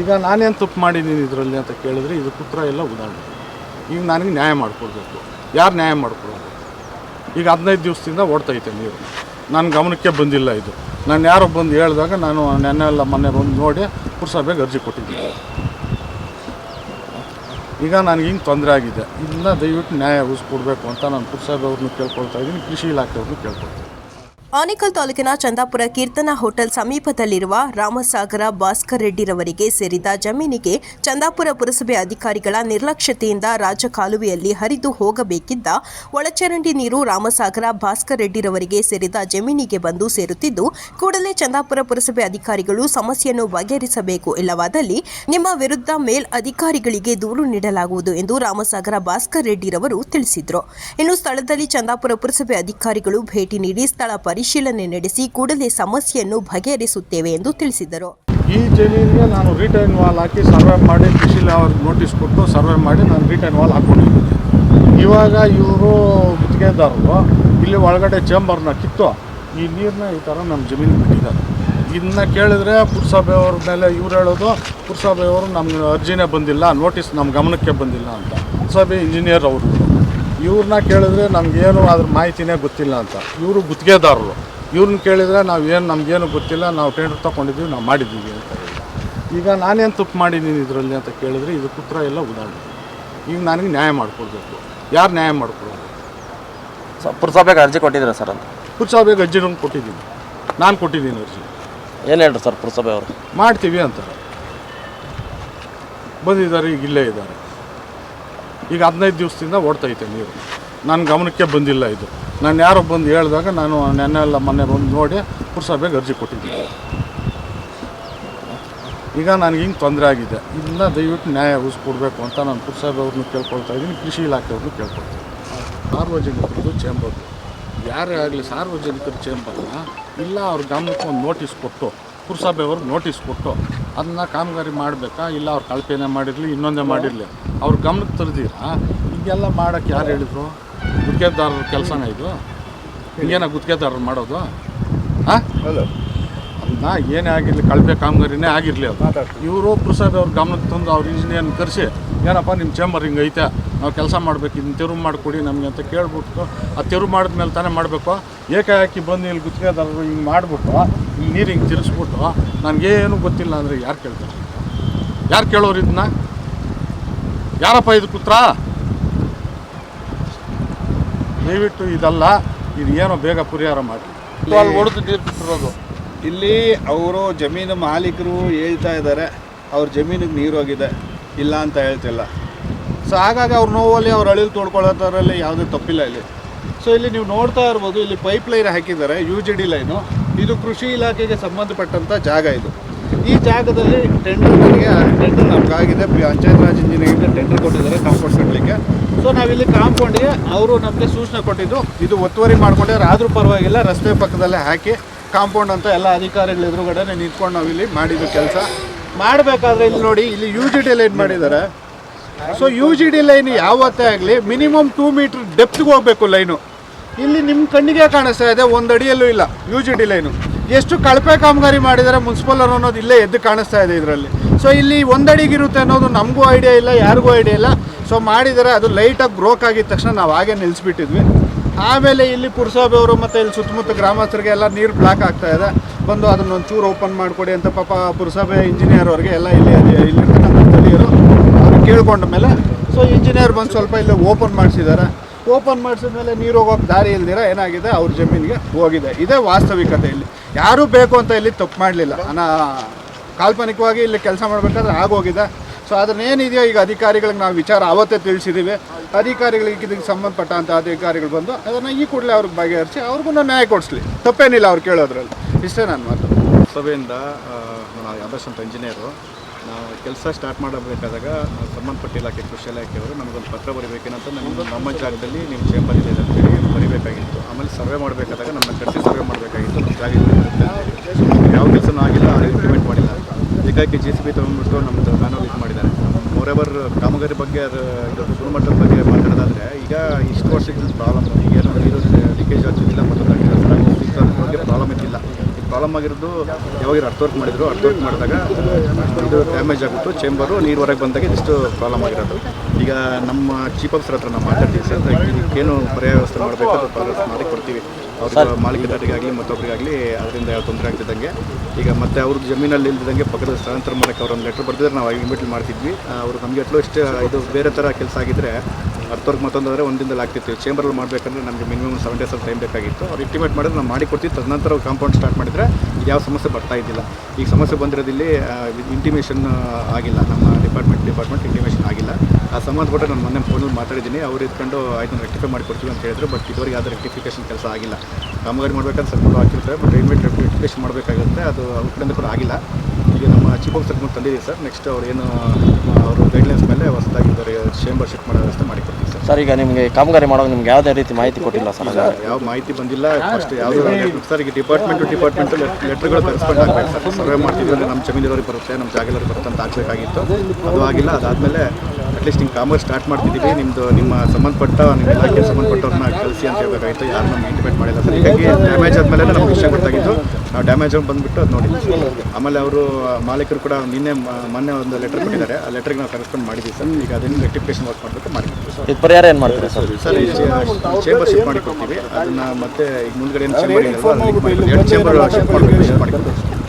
ಈಗ ನಾನೇನು ತಪ್ಪು ಮಾಡಿದ್ದೀನಿ ಇದರಲ್ಲಿ ಅಂತ ಕೇಳಿದ್ರೆ ಇದು ಪುತ್ರ ಎಲ್ಲ ಉದಾಹರಣೆ. ಈಗ ನನಗೆ ನ್ಯಾಯ ಮಾಡಿಕೊಡ್ಬೇಕು. ಯಾರು ನ್ಯಾಯ ಮಾಡಿಕೊಡೋದು? ಈಗ ಹದಿನೈದು ದಿವಸದಿಂದ ಓಡ್ತೈತೆ ನೀರು. ನನ್ನ ಗಮನಕ್ಕೆ ಬಂದಿಲ್ಲ ಇದು. ನಾನು ಯಾರೋ ಬಂದು ಹೇಳಿದಾಗ ನಾನು ನೆನ್ನೆ ಎಲ್ಲ ಮೊನ್ನೆ ಬಂದು ನೋಡಿ ಪುರಸಭೆಗೆ ಅರ್ಜಿ ಕೊಟ್ಟಿದ್ದೀನಿ. ಈಗ ನನಗೆ ಹಿಂಗೆ ತೊಂದರೆ ಆಗಿದೆ. ಇದನ್ನ ದಯವಿಟ್ಟು ನ್ಯಾಯ ಉಳಿಸ್ಕೊಡ್ಬೇಕು ಅಂತ ನಾನು ಪುರಸಭೆ ಅವ್ರನ್ನ ಕೇಳ್ಕೊಳ್ತಾ ಇದ್ದೀನಿ, ಕೃಷಿ ಇಲಾಖೆಯವ್ರನ್ನ ಕೇಳ್ಕೊಳ್ತೀನಿ ಆನೇಕಲ್ ತಾಲೂಕಿನ ಚಂದಾಪುರ ಕೀರ್ತನ ಹೋಟೆಲ್ ಸಮೀಪದಲ್ಲಿರುವ ರಾಮಸಾಗರ ಭಾಸ್ಕರ್ ರೆಡ್ಡಿರವರಿಗೆ ಸೇರಿದ ಜಮೀನಿಗೆ ಚಂದಾಪುರ ಪುರಸಭೆ ಅಧಿಕಾರಿಗಳ ನಿರ್ಲಕ್ಷ್ಯತೆಯಿಂದ ರಾಜಕಾಲುವೆಯಲ್ಲಿ ಹರಿದು ಹೋಗಬೇಕಿದ್ದ ಒಳಚರಂಡಿ ನೀರು ರಾಮಸಾಗರ ಭಾಸ್ಕರ್ ರೆಡ್ಡಿರವರಿಗೆ ಸೇರಿದ ಜಮೀನಿಗೆ ಬಂದು ಸೇರುತ್ತಿದ್ದು, ಕೂಡಲೇ ಚಂದಾಪುರ ಪುರಸಭೆ ಅಧಿಕಾರಿಗಳು ಸಮಸ್ಯೆಯನ್ನು ಬಗೆಹರಿಸಬೇಕು ಇಲ್ಲವಾದಲ್ಲಿ ನಿಮ್ಮ ವಿರುದ್ಧ ಮೇಲ್ ಅಧಿಕಾರಿಗಳಿಗೆ ದೂರು ನೀಡಲಾಗುವುದು ಎಂದು ರಾಮಸಾಗರ ಭಾಸ್ಕರ್ ರೆಡ್ಡಿರವರು ತಿಳಿಸಿದರು. ಇನ್ನು ಸ್ಥಳದಲ್ಲಿ ಚಂದಾಪುರ ಪುರಸಭೆ ಅಧಿಕಾರಿಗಳು ಭೇಟಿ ನೀಡಿ ಸ್ಥಳ ಪರಿಶೀಲನೆ ನಡೆಸಿ ಕೂಡಲೇ ಸಮಸ್ಯೆಯನ್ನು ಬಗೆಹರಿಸುತ್ತೇವೆ ಎಂದು ತಿಳಿಸಿದರು. ಈ ಜಮೀನಿಗೆ ನಾನು ರಿಟರ್ನ್ ವಾಲ್ ಹಾಕಿ ಸರ್ವೆ ಮಾಡಿ ಕೃಷಿ ಅವ್ರಿಗೆ ನೋಟಿಸ್ ಕೊಟ್ಟು ಸರ್ವೆ ಮಾಡಿ ನಾನು ರಿಟರ್ನ್ ವಾಲ್ ಹಾಕ್ಕೊಂಡಿದ್ದೀನಿ ಇವಾಗ ಇವರು ಗುತ್ತಿಗೆದಾರರು ಇಲ್ಲಿ ಒಳಗಡೆ ಚೇಂಬರ್ನ ಕಿತ್ತು, ಈ ನೀರನ್ನ ಈ ಥರ ನಮ್ಮ ಜಮೀನಿಗೆ ಬಿಟ್ಟಿದ್ದಾರೆ. ಇದನ್ನ ಕೇಳಿದ್ರೆ ಪುರಸಭೆಯವ್ರ ಮೇಲೆ ಇವ್ರು ಹೇಳೋದು ಪುರಸಭೆಯವರು ನಮ್ಗೆ ಅರ್ಜಿನೇ ಬಂದಿಲ್ಲ ನೋಟಿಸ್ ನಮ್ಮ ಗಮನಕ್ಕೆ ಬಂದಿಲ್ಲ ಅಂತ. ಪುರಸಭೆ ಇಂಜಿನಿಯರ್ ಅವರು. ಇವ್ರನ್ನ ಕೇಳಿದ್ರೆ ನಮಗೇನು ಅದ್ರ ಮಾಹಿತಿನೇ ಗೊತ್ತಿಲ್ಲ ಅಂತ. ಇವರು ಗುತ್ತಿಗೆದಾರರು. ಇವ್ರನ್ನ ಕೇಳಿದರೆ ನಾವು ಏನು ನಮಗೇನು ಗೊತ್ತಿಲ್ಲ ನಾವು ಟೆಂಡರ್ ತೊಗೊಂಡಿದ್ದೀವಿ ನಾವು ಮಾಡಿದ್ದೀವಿ ಅಂತ ಹೇಳಿ. ಈಗ ನಾನೇನು ತಪ್ಪು ಮಾಡಿದ್ದೀನಿ ಇದರಲ್ಲಿ ಅಂತ ಕೇಳಿದ್ರೆ ಇದು ಪುತ್ರ ಎಲ್ಲ ಉದಾಹರಣೆ. ಈಗ ನನಗೆ ನ್ಯಾಯ ಮಾಡಿಕೊಡ್ಬೇಕು. ಯಾರು ನ್ಯಾಯ ಮಾಡಿಕೊಡೋದು? ಸರ್ ಪುರಸಭೆಗೆ ಅರ್ಜಿ ಕೊಟ್ಟಿದ್ದೀರಾ ಸರ್ ಅಂತ? ಪುರಸಭೆಗೆ ಅರ್ಜಿನ ಕೊಟ್ಟಿದ್ದೀನಿ. ನಾನು ಕೊಟ್ಟಿದ್ದೀನಿ ಅರ್ಜಿ. ಏನು ಹೇಳ್ರಿ ಸರ್ ಪುರಸಭೆ ಅವರು? ಮಾಡ್ತೀವಿ ಅಂತಾರೆ ಬಂದಿದ್ದಾರೆ ಈಗ ಇಲ್ಲೇ ಇದ್ದಾರೆ. ಈಗ ಹದಿನೈದು ದಿವಸದಿಂದ ಓಡ್ತೈತೆ ನೀರು. ನನ್ನ ಗಮನಕ್ಕೆ ಬಂದಿಲ್ಲ ಇದು. ನಾನು ಯಾರೋ ಬಂದು ಹೇಳಿದಾಗ ನಾನು ನೆನ್ನೆ ಎಲ್ಲ ಮೊನ್ನೆ ಬಂದು ನೋಡಿ ಪುರಸಭೆಗೆ ಅರ್ಜಿ ಕೊಟ್ಟಿದ್ದೀನಿ. ಈಗ ನನಗೆ ಹಿಂಗೆ ತೊಂದರೆ ಆಗಿದೆ. ಇದನ್ನ ದಯವಿಟ್ಟು ನ್ಯಾಯ ಉಳಿಸ್ಕೊಡ್ಬೇಕು ಅಂತ ನಾನು ಪುರಸಭೆ ಅವ್ರನ್ನೂ ಕೇಳ್ಕೊಳ್ತಾ ಇದ್ದೀನಿ, ಕೃಷಿ ಇಲಾಖೆಯವ್ರನ್ನ ಕೇಳ್ಕೊಳ್ತೀನಿ ಸಾರ್ವಜನಿಕರದ್ದು ಚೇಂಬರ್. ಯಾರೇ ಆಗಲಿ ಸಾರ್ವಜನಿಕರ ಚೇಂಬರ್ನ ಇಲ್ಲ ಅವ್ರ ಗಮನಕ್ಕೆ ಒಂದು ನೋಟಿಸ್ ಕೊಟ್ಟು ಪುರಸಭೆಯವ್ರಿಗೆ ನೋಟಿಸ್ ಕೊಟ್ಟು ಅದನ್ನ ಕಾಮಗಾರಿ ಮಾಡಬೇಕಾ? ಇಲ್ಲ ಅವ್ರು ಕಲ್ಪನೆ ಮಾಡಿರಲಿ ಇನ್ನೊಂದೇ ಮಾಡಿರಲಿ? ಅವ್ರ ಗಮನಕ್ಕೆ ತರದಿರಾ? ಹೀಗೆಲ್ಲ ಮಾಡೋಕ್ಕೆ ಯಾರು ಹೇಳಿದರು? ಗುತ್ತಿಗೆದಾರರ ಕೆಲಸನ ಇದು? ಹಿಂಗೇನ ಗುತ್ತಿಗೆದಾರರು ಮಾಡೋದು? ಹಾಂ ಅದನ್ನ ಏನೇ ಆಗಿರಲಿ ಕಳಪೆ ಕಾಮಗಾರಿನೇ ಆಗಿರಲಿ ಅದು. ಇವರು ಪುರಸಭೆ ಅವ್ರ ಗಮನಕ್ಕೆ ತಂದು ಅವ್ರ ಇಂಜಿನಿಯರ್ನ ಕರೆಸಿ ಏನಪ್ಪ ನಿಮ್ಮ ಚೇಂಬರ್ ಹಿಂಗೈತೆ? ಐತೆ ನಾವು ಕೆಲಸ ಮಾಡಬೇಕು, ಇದನ್ನ ತೆರವು ಮಾಡಿಕೊಡಿ ನಮಗೆ ಅಂತ ಕೇಳ್ಬಿಟ್ಟು ಆ ತೆರವು ಮಾಡಿದ್ಮೇಲೆ ತಾನೇ ಮಾಡಬೇಕು. ಏಕಾಏಕಿ ಬಂದು ಇಲ್ಲಿ ಗುತ್ತಿಗೆದಾರರು ಹಿಂಗೆ ಮಾಡಿಬಿಟ್ಟು ಇಲ್ಲಿ ನೀರು ಹಿಂಗೆ ತಿರ್ಸ್ಬಿಟ್ಟು ನನಗೇನು ಗೊತ್ತಿಲ್ಲ ಅಂದರೆ ಯಾರು ಕೇಳ್ತಾರೆ? ಯಾರು ಕೇಳೋರು ಇದನ್ನ? ಯಾರಪ್ಪ ಇದು ಕೂತ್ರ? ದಯವಿಟ್ಟು ಇದಲ್ಲ, ಇದು ಏನೋ ಬೇಗ ಪರಿಹಾರ ಮಾಡಿ ಹೊಡೆದು ನೀರು ಇಲ್ಲಿ ಅವರು ಜಮೀನು ಮಾಲೀಕರು ಹೇಳ್ತಾ ಇದ್ದಾರೆ, ಅವ್ರ ಜಮೀನಿಗೆ ನೀರು ಹೋಗಿದೆ, ಇಲ್ಲ ಅಂತ ಹೇಳ್ತಿಲ್ಲ. ಸೊ ಹಾಗಾಗಿ ಅವ್ರ ನೋವಲ್ಲಿ ಅವ್ರ ಅಳಿಲು ತೋಡ್ಕೊಳ್ಳೋದ್ರಲ್ಲಿ ಯಾವುದೇ ತಪ್ಪಿಲ್ಲ ಇಲ್ಲಿ. ಸೊ ಇಲ್ಲಿ ನೀವು ನೋಡ್ತಾ ಇರ್ಬೋದು, ಇಲ್ಲಿ ಪೈಪ್ ಲೈನ್ ಹಾಕಿದ್ದಾರೆ ಯು ಜಿ ಡಿ ಲೈನು ಇದು ಕೃಷಿ ಇಲಾಖೆಗೆ ಸಂಬಂಧಪಟ್ಟಂಥ ಜಾಗ ಇದು. ಈ ಜಾಗದಲ್ಲಿ ಟೆಂಡರ್ ನನಗೆ ಟೆಂಡರ್ ನಮಗಾಗಿದೆ, ಪಂಚಾಯತ್ ರಾಜ್ ಇಂಜಿನಿಯರಿಂಗ್ ಟೆಂಡರ್ ಕೊಟ್ಟಿದ್ದಾರೆ ಕಾಂಪೌಂಡ್ ಕಟ್ಟಲಿಕ್ಕೆ ಸೊ ನಾವಿಲ್ಲಿ ಕಾಂಪೌಂಡಿಗೆ, ಅವರು ನಮಗೆ ಸೂಚನೆ ಕೊಟ್ಟಿದ್ದು, ಇದು ಒತ್ತುವರಿ ಮಾಡ್ಕೊಂಡಿದ್ದಾರೆ ಆದರೂ ಪರವಾಗಿಲ್ಲ, ರಸ್ತೆ ಪಕ್ಕದಲ್ಲೇ ಹಾಕಿ ಕಾಂಪೌಂಡ್ ಅಂತ ಎಲ್ಲ ಅಧಿಕಾರಿಗಳ ಎದುರುಗಡೆ ನಿಂತ್ಕೊಂಡು ನಾವಿಲ್ಲಿ ಮಾಡಿದ್ದು ಕೆಲಸ. ಮಾಡಬೇಕಾದ್ರೆ ಇಲ್ಲಿ ನೋಡಿ, ಇಲ್ಲಿ ಯು ಜಿ ಡಿ ಲೈನ್ ಮಾಡಿದ್ದಾರೆ so U G D line ಯಾವತ್ತೇ ಆಗಲಿ ಮಿನಿಮಮ್ ಟೂ ಮೀಟ್ರ್ ಡೆಪ್ತ್ಗೆ ಹೋಗಬೇಕು ಲೈನು ಇಲ್ಲಿ ನಿಮ್ಮ ಕಣ್ಣಿಗೆ ಕಾಣಿಸ್ತಾ ಇದೆ, ಒಂದು ಅಡಿಯಲ್ಲೂ ಇಲ್ಲ ಯು ಜಿ ಡಿ ಲೈನು ಎಷ್ಟು ಕಳಪೆ ಕಾಮಗಾರಿ ಮಾಡಿದರೆ ಮುನ್ಸಿಪಲ್ ಅನ್ನೋದು ಇಲ್ಲೇ ಎದ್ದು ಕಾಣಿಸ್ತಾ ಇದೆ ಇದರಲ್ಲಿ. ಸೊ ಇಲ್ಲಿ ಒಂದಡಿಗಿರುತ್ತೆ ಅನ್ನೋದು ನಮಗೂ ಐಡಿಯಾ ಇಲ್ಲ, ಯಾರಿಗೂ ಐಡಿಯಾ ಇಲ್ಲ. ಸೊ ಮಾಡಿದರೆ, ಅದು ಲೈಟಾಗಿ ಬ್ರೋಕ್ ಆಗಿದ ತಕ್ಷಣ ನಾವು ಹಾಗೆ ನಿಲ್ಲಿಸ್ಬಿಟ್ಟಿದ್ವಿ ಆಮೇಲೆ ಇಲ್ಲಿ ಪುರಸಭೆಯವರು ಮತ್ತು ಇಲ್ಲಿ ಸುತ್ತಮುತ್ತ ಗ್ರಾಮಸ್ಥರಿಗೆ ಎಲ್ಲ ನೀರು ಬ್ಲಾಕ್ ಆಗ್ತಾ ಇದೆ. ಬಂದು ಅದನ್ನೊಂದು ಚೂರು ಓಪನ್ ಮಾಡಿಕೊಡಿ ಅಂತ ಪಾಪ ಪುರಸಭೆ ಇಂಜಿನಿಯರ್ ಅವ್ರಿಗೆ ಎಲ್ಲ ಇಲ್ಲಿ ಇಲ್ಲಿರ್ತಕ್ಕಂಥ ಸ್ಥಳೀಯರು ಕೇಳ್ಕೊಂಡ ಮೇಲೆ ಸೊ ಇಂಜಿನಿಯರ್ ಬಂದು ಸ್ವಲ್ಪ ಇಲ್ಲಿ ಓಪನ್ ಮಾಡಿಸಿದ್ದಾರೆ. ಓಪನ್ ಮಾಡಿಸಿದ ಮೇಲೆ ನೀರು ಹೋಗೋಕೆ ದಾರಿ ಇಲ್ದಿರ, ಏನಾಗಿದೆ? ಅವ್ರ ಜಮೀನಿಗೆ ಹೋಗಿದೆ. ಇದೇ ವಾಸ್ತವಿಕತೆ ಇಲ್ಲಿ ಯಾರೂ ಬೇಕು ಅಂತ ಇಲ್ಲಿ ತಪ್ಪು ಮಾಡಲಿಲ್ಲ. ಅನಾ, ಕಾಲ್ಪನಿಕವಾಗಿ ಇಲ್ಲಿ ಕೆಲಸ ಮಾಡಬೇಕಾದ್ರೆ ಆಗೋಗಿದೆ. ಸೊ ಅದನ್ನೇನಿದೆಯೋ ಈಗ ಅಧಿಕಾರಿಗಳಿಗೆ ನಾವು ವಿಚಾರ ಅವತ್ತೇ ತಿಳಿಸಿದ್ದೀವಿ ಅಧಿಕಾರಿಗಳಿಗೆ ಇದಕ್ಕೆ ಸಂಬಂಧಪಟ್ಟಂಥ ಅಧಿಕಾರಿಗಳು ಬಂದು ಅದನ್ನು ಈ ಕೂಡಲೇ ಅವ್ರಿಗೆ ಬಗೆಹರಿಸಿ ಅವ್ರಿಗೂ ನ್ಯಾಯ ಕೊಡಿಸ್ಲಿ. ತಪ್ಪೇನಿಲ್ಲ ಅವ್ರು ಕೇಳೋದ್ರಲ್ಲಿ. ಇಷ್ಟೇ ನನ್ನ ಮಾತು. ಸಭೆಯಿಂದ ನಾನು ಆದರ್ಶ್ ಅಂತ ಇಂಜಿನಿಯರು ನಾವು ಕೆಲಸ ಸ್ಟಾರ್ಟ್ ಮಾಡಬೇಕಾದಾಗ ಸಂಬಂಧಪಟ್ಟ ಇಲಾಖೆ ಕೃಷಿ ಇಲಾಖೆಯವರು ನಮಗೊಂದು ಪತ್ರ ಬರೀಬೇಕೇನಂತ ನಮಗೊಂದು ನಮ್ಮ ಜಾಗದಲ್ಲಿ ನಿಮ್ಮ ಚೇಂಬರ್ ಇದೆ ಅಂತೇಳಿ ಬರೀಬೇಕಾಗಿತ್ತು. ಆಮೇಲೆ ಸರ್ವೆ ಮಾಡಬೇಕಾದಾಗ ನಮ್ಮ ಕಟ್ಟಿ ಸರ್ವೆ ಮಾಡಬೇಕಾಗಿತ್ತು. ನಮ್ಮ ಜಾಗ ಯಾವ ಕೆಲಸನೂ ಆಗಿಲ್ಲ ಇಂಪ್ಲಿಮೆಂಟ್ ಮಾಡಿಲ್ಲ. ಏಕಾಏಕಿ ಜೆ ಸಿ ಬಿ ತೊಗೊಂಡ್ಬಿಟ್ಟು ನಮ್ಮದು ಮ್ಯಾನುವಲ್ ಇದು ಮಾಡಿದ್ದಾರೆ. ಮೋರೆವರ್ ಕಾಮಗಾರಿ ಬಗ್ಗೆ ಅದು ಇದು ಗುಣಮಟ್ಟದ ಬಗ್ಗೆ ಮಾತಾಡೋದಾದರೆ, ಈಗ ಇಷ್ಟು ವರ್ಷಕ್ಕೆ ಪ್ರಾಬ್ಲಮ್ ಈಗ ಏನೋ ಲೀಕೇಜ್ ಆಗ್ತಿಲ್ಲ ಮತ್ತು ಪ್ರಾಬ್ಲಮ್ ಇದ್ದಿಲ್ಲ. ಪ್ರಾಬ್ಲಮ್ ಆಗಿರೋದು, ಯಾವಾಗ ಅರ್ಥ ವರ್ಕ್ ಮಾಡಿದ್ರು ಅರ್ಥ ವರ್ಕ್ ಮಾಡಿದಾಗ ಇದು ಡ್ಯಾಮೇಜ್ ಆಗಿಬಿಟ್ಟು ಚೇಂಬರು ನೀರು ಹೊರಗೆ ಬಂದಾಗ ಇದಿಷ್ಟು ಪ್ರಾಬ್ಲಮ್ ಆಗಿರೋದು. ಈಗ ನಮ್ಮ ಚೀಫ್ ಆಫೀಸರ್ ಹತ್ರ ನಾವು ಮಾತಾಡ್ತೀವಿ ಸರ್. ಏನು ಪರ್ಯಾಯ ವ್ಯವಸ್ಥೆ ಮಾಡಬೇಕು ಅದು ಮಾಡಿ ಕೊಡ್ತೀವಿ. ಅವ್ರಿಗೆ ಮಾಲೀಕದಾರರಿಗಾಗಲಿ ಮತ್ತೊಬ್ಬರಿಗಾಗಲಿ ಅದರಿಂದ ಯಾವ ತೊಂದರೆ ಆಗ್ತಿದ್ದಂಗೆ. ಈಗ ಮತ್ತೆ ಅವ್ರ ಜಮೀನಲ್ಲಿ ಇಲ್ದಿದ್ದಂಗೆ ಪಕ್ಕದ ಸ್ಥಳಾಂತರ ಮಾಡೋಕ್ಕೆ ಅವ್ರೊಂದು ಲೆಟ್ರ್ ಬರ್ತಿದ್ರು ನಾವು ಇಮಿಡಿಯೇಟ್ ಮಾಡ್ತಿದ್ವಿ. ಅವರು ನಮಗೆ ಅಟ್ಲೀಸ್ಟ್ ಇದು ಬೇರೆ ಥರ ಕೆಲಸ ಆಗಿದ್ದರೆ ಅರ್ಥವ್ರಿಗೆ ಮತ್ತೊಂದಾದರೆ ಒಂದಿನದಲ್ಲಿ ಆಗ್ತಿತ್ತು. ಚೇಂಬರಲ್ಲಿ ಮಾಡಬೇಕಂದ್ರೆ ನಮಗೆ ಮಿನಿಮಮ್ ಸೆವೆನ್ ಡೇಸ್ ಟೈಮ್ ಬೇಕಾಗಿತ್ತು. ಅವ್ರು ಇಂಟಿಮೇಟ್ ಮಾಡಿದ್ರೆ ನಾವು ಮಾಡಿ ಕೊಡ್ತೀವಿ. ತದನಂತರ ಕಾಂಪೌಂಡ್ ಸ್ಟಾರ್ಟ್ ಮಾಡಿದರೆ ಯಾವ ಸಮಸ್ಯೆ ಬರ್ತಾ ಇದ್ದಿಲ್ಲ. ಈಗ ಸಮಸ್ಯೆ ಬಂದಿರೋದಿಲ್ಲಿ ಇಂಟಿಮೇಷನ್ ಆಗಿಲ್ಲ. ನಮ್ಮ ಡಿಪಾರ್ಟ್ಮೆಂಟ್ ಡಿಪಾರ್ಟ್ಮೆಂಟ್ ಇಂಟಿಮೇಷನ್ ಆಗಿಲ್ಲ. ಆ ಸಂಬಂಧಪಟ್ಟ ನಾನು ಮೊನ್ನೆ ಫೋನಲ್ಲಿ ಮಾತಾಡಿದ್ದೀನಿ. ಅವ್ರು ಇದ್ಕೊಂಡು, ಆಯ್ತು ರೆಕ್ಟಿಫೈ ಮಾಡಿಕೊಡ್ತೀವಿ ಅಂತ ಹೇಳಿದ್ರು. ಬಟ್ ಇದುವರೆಗೆ ಯಾವುದೇ ರೆಕ್ಟಿಫಿಕೇಷನ್ ಕೆಲಸ ಆಗಿಲ್ಲ. ಕಾಮಗಾರಿ ಮಾಡಬೇಕಂತ ಸ್ವಲ್ಪ ಹಾಕಿರ್ತಾರೆ ಬಟ್ ಇಮಿಡಿಯೇಟ್ ಎಕ್ಸ್ಪ್ರೆಷನ್ ಮಾಡಬೇಕಾಗುತ್ತೆ. ಅದು ಅವ್ರ ಕಡೆಯಿಂದ ಕೂಡ ಆಗಿಲ್ಲ. ಈಗ ನಮ್ಮ ಚೀಫ್ ಆಫ್ ಸರ್ಕಾರ ತಂದಿದ್ದೀವಿ ಸರ್. ನೆಕ್ಸ್ಟ್ ಅವ್ರು ಏನು ಅವರು ಗೈಡ್ಲೈನ್ಸ್ ಮೇಲೆ ಹೊಸದಾಗಿ ಚೇಂಬರ್ ಶಿಫ್ಟ್ ಮಾಡೋ ವ್ಯವಸ್ಥೆ ಮಾಡಿಕೊಡ್ತೀವಿ ಸರ್. ಸರ್ ಈಗ ನಿಮಗೆ ಕಾಮಗಾರಿ ಮಾಡೋದು ನಿಮ್ಗೆ ಯಾವುದೇ ರೀತಿ ಮಾಹಿತಿ ಕೊಟ್ಟಿಲ್ಲ ಸರ್? ಯಾವ ಮಾಹಿತಿ ಬಂದಿಲ್ಲ. ಫಸ್ಟ್ ಯಾವುದೇ ಸರ್ ಈಗ ಡಿಪಾರ್ಟ್ಮೆಂಟ್ ಟು ಡಿಪಾರ್ಟ್ಮೆಂಟ್ ಲೆಟ್ರ್ಗಳು ಕರೆಸ್ಪೆಂಡ್ ಆಗಬೇಕು ಸರ್. ಸರ್ವೆ ಮಾಡ್ತಿದ್ವಿ ನಮ್ಮ ಜಮೀನಿರೋರಿಗೆ ಬರುತ್ತೆ ನಮ್ಮ ಜಾಗದವ್ರಿಗೆ ಬರುತ್ತೆ ಅಂತ ಹಾಕ್ಬೇಕಾಗಿತ್ತು ಅದು ಆಗಿಲ್ಲ. ಅದಾದಮೇಲೆ ಅಟ್ಲೀಸ್ಟ್ ಹಿಂಗೆ ಕಾಮರ್ಸ್ ಸ್ಟಾರ್ಟ್ ಮಾಡ್ತಿದ್ದೀವಿ. ನಿಮ್ಮದು ನಿಮ್ಮ ಸಂಬಂಧಪಟ್ಟ ನಿಮ್ಮ ಇಲಾಖೆ ಸಂಬಂಧಪಟ್ಟವ್ರನ್ನ ಕಳಿಸಿ ಅಂತ ಹೇಳ್ಬೇಕಾಗಿತ್ತು ಯಾರು ನಮ್ಗೆ ಇಂಟಿಮೇಟ್ ಮಾಡಿಲ್ಲ ಸರ್. ಹೀಗಾಗಿ ಡ್ಯಾಮೇಜ್ ಆದಮೇಲೆ ನಮ್ಗೆ ವಿಷಯ ಗೊತ್ತಾಗಿತ್ತು ನಾವು ಡ್ಯಾಮೇಜ್ ಬಂದುಬಿಟ್ಟು ಅದು ನೋಡಿ ಆಮೇಲೆ ಅವರು ಮಾಲೀಕರು ಕೂಡ ನಿನ್ನೆ ಮೊನ್ನೆ ಒಂದು ಲೆಟರ್ ಕೊಟ್ಟಿದ್ದಾರೆ. ಆ ಲೆಟ್ರಿಗೆ ನಾವು ಕರೆಸ್ಪಾಂಡ್ ಮಾಡಿದ್ದೀವಿ ಸರ್. ಈಗ ಅದನ್ನು ರೆಕ್ಟಿಫಿಕೇಶನ್ ವರ್ಕ್ ಮಾಡಬೇಕು ಮಾಡಿದ್ದೀವಿ ಸರ್. ಪರಿಹಾರ ಏನು ಮಾಡ್ತಾರೆ ಸರ್? ಸರ್ ಚೇಂಬರ್ ಶಿಫ್ಟ್ ಮಾಡಿ ಕೊಡ್ತೀವಿ ಅದನ್ನ ಮತ್ತೆ ಈಗ ಮುಂದ್ಗಡೆ ಏನು ಚೇಂಬರ್ ಎರಡು ಚೇಂಬರ್ ಶಿಫ್ಟ್ ಶಿಫ್ಟ್ ಮಾಡಿ ಕೊಡ್ತೀವಿ